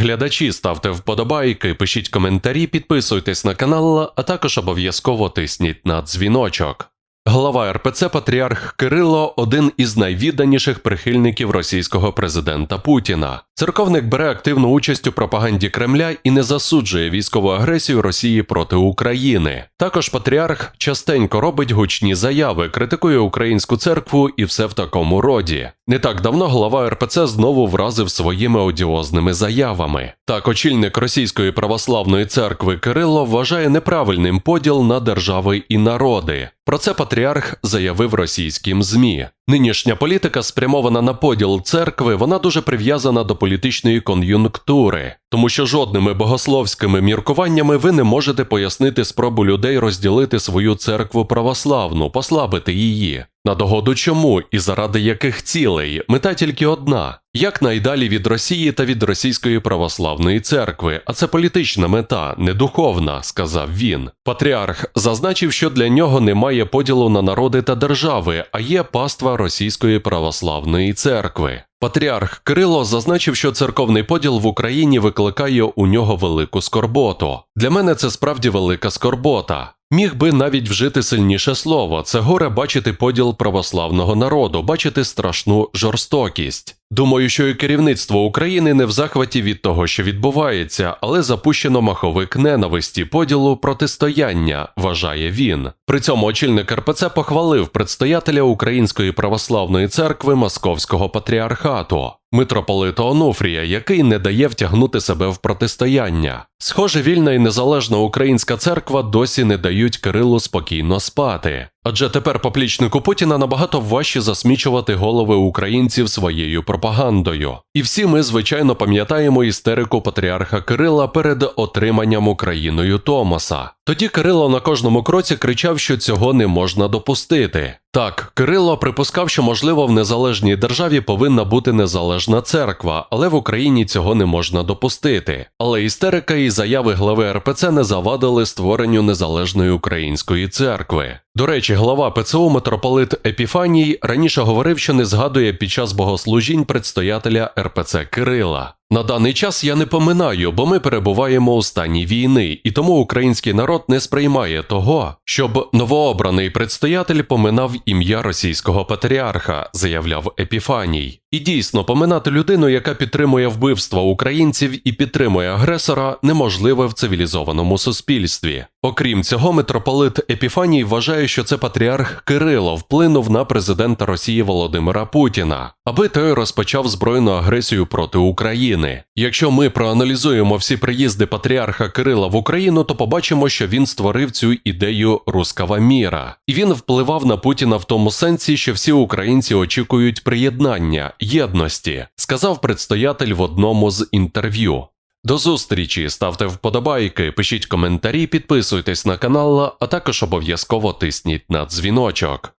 глядачі, ставте вподобайки, пишіть коментарі, підписуйтесь на канал, а також обов'язково тисніть на дзвіночок. Глава РПЦ Патріарх Кирило один із найвідданіших прихильників російського президента Путіна. Церковник бере активну участь у пропаганді Кремля і не засуджує військову агресію Росії проти України. Також патріарх частенько робить гучні заяви, критикує українську церкву і все в такому роді. Не так давно глава РПЦ знову вразив своїми одіозними заявами. Так, очільник Російської православної церкви Кирило вважає неправильним поділ на держави і народи. Про це патріарх заявив російським ЗМІ. Нинішня політика спрямована на поділ церкви, вона дуже прив'язана до політичної кон'юнктури, тому що жодними богословськими міркуваннями ви не можете пояснити спробу людей розділити свою церкву православну, послабити її. На догоду чому і заради яких цілей? Мета тільки одна як найдалі від Росії та від Російської православної церкви, а це політична мета, не духовна, сказав він. Патріарх зазначив, що для нього немає поділу на народи та держави, а є паства Російської православної церкви. Патріарх Кирило зазначив, що церковний поділ в Україні викликає у нього велику скорботу. Для мене це справді велика скорбота. Міг би навіть вжити сильніше слово це горе бачити поділ православного народу, бачити страшну жорстокість. Думаю, що і керівництво України не в захваті від того, що відбувається, але запущено маховик ненависті, поділу протистояння, вважає він. При цьому очільник РПЦ похвалив предстоятеля Української православної церкви Московського патріархату. Митрополита Онуфрія, який не дає втягнути себе в протистояння. Схоже, вільна і незалежна українська церква досі не дають Кирилу спокійно спати. Адже тепер поплічнику Путіна набагато важче засмічувати голови українців своєю пропагандою. І всі ми, звичайно, пам'ятаємо істерику патріарха Кирила перед отриманням Україною Томаса. Тоді Кирило на кожному кроці кричав, що цього не можна допустити. Так, Кирило припускав, що можливо в незалежній державі повинна бути незалежна церква, але в Україні цього не можна допустити. Але істерика і заяви глави РПЦ не завадили створенню незалежної української церкви. До речі, глава ПЦУ митрополит Епіфаній раніше говорив, що не згадує під час богослужінь предстоятеля РПЦ Кирила. На даний час я не поминаю, бо ми перебуваємо у стані війни, і тому український народ не сприймає того, щоб новообраний предстоятель поминав ім'я російського патріарха, заявляв Епіфаній. І дійсно, поминати людину, яка підтримує вбивство українців і підтримує агресора, неможливе в цивілізованому суспільстві. Окрім цього, митрополит Епіфаній вважає, що це патріарх Кирило вплинув на президента Росії Володимира Путіна, аби той розпочав збройну агресію проти України. Якщо ми проаналізуємо всі приїзди патріарха Кирила в Україну, то побачимо, що він створив цю ідею рускава міра, і він впливав на Путіна в тому сенсі, що всі українці очікують приєднання, єдності, сказав предстоятель в одному з інтерв'ю. До зустрічі, ставте вподобайки, пишіть коментарі, підписуйтесь на канал, а також обов'язково тисніть на дзвіночок.